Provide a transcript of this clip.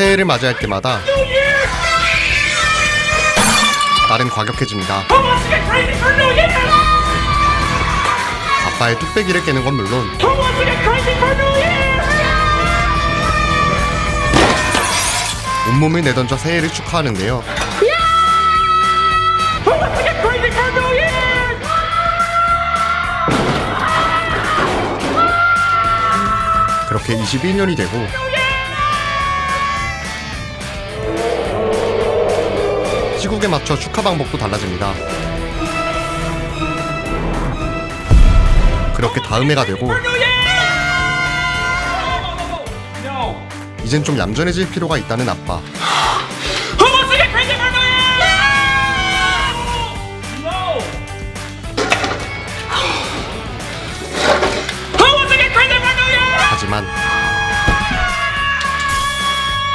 새해를 맞이할 때마다 딸은 과격해집니다. 아빠의 뚝배기를 깨는 건 물론? 온몸을 내던져 새해를 축하하는데요. 그렇게 21년이 되고 시국에 맞춰 축하 방법도 달라집니다. 그렇게 다음 해가 되고. 이젠 좀 얌전해질 필요가 있다는 아빠. 하지만